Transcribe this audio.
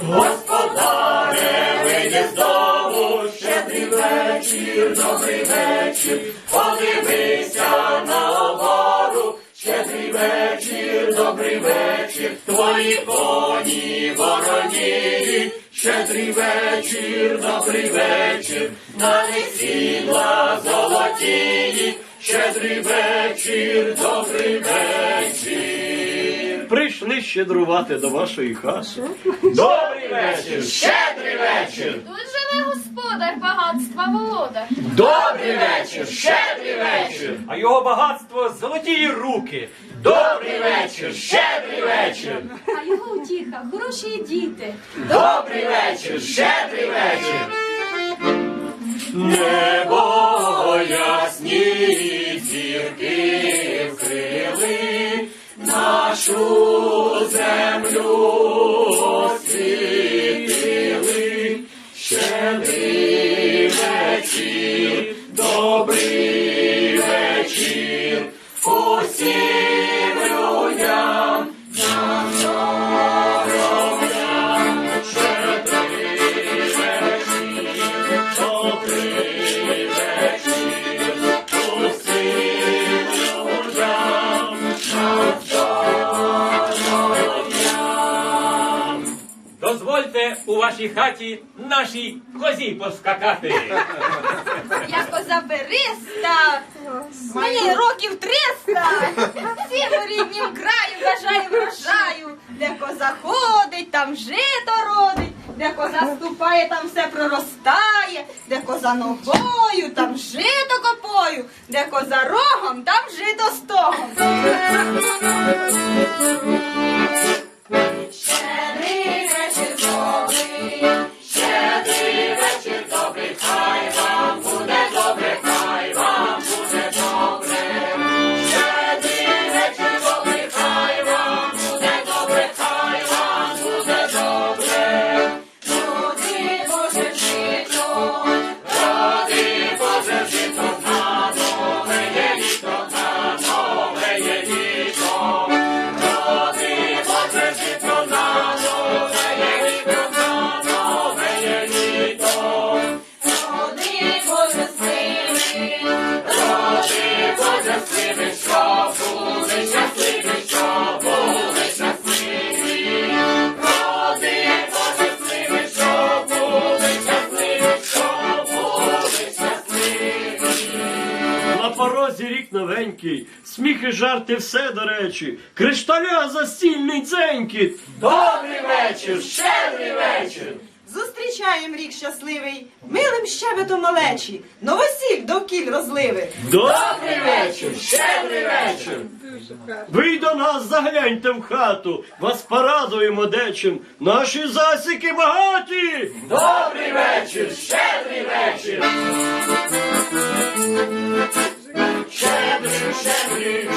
Господаре, з дому, щедрий вечір, добрий вечір, подивися на обору, щедрий вечір, добрий вечір, твої коні вороні, щедрий вечір, добрий вечір, на них золотії, щедрий вечір, добрий вечір. Прийшли щедрувати до вашої хати. Добрий вечір, щедрий вечір. Тут живе господар багатства володар. Добрий вечір, щедрий вечір. А його багатство золоті руки. Добрий вечір, щедрий вечір. А його утіха, хороші діти. Добрий вечір, щедрий вечір. Небо ясні зірки нашу землю освітили. Щедрий у вашій хаті нашій козі поскакати. Я коза бериста, мені років триста. Всім у ріднім краю бажаю врожаю. Де коза ходить, там жито родить, де коза ступає, там все проростає, де коза ногою, там жито копою, де коза рогом, там жито стогом. Порозі рік новенький, сміх і жарти все до речі, кришталя застільний дзенькіт. Добрий вечір, щедрий вечір. Зустрічаєм рік щасливий, милим щебетом малечі, новосіль довкіль розливи. Добрий вечір, щедрий вечір. Ви до нас загляньте в хату, вас порадуємо дечим, наші засіки багаті. Добрий вечір, щедрий вечір. Щедрий,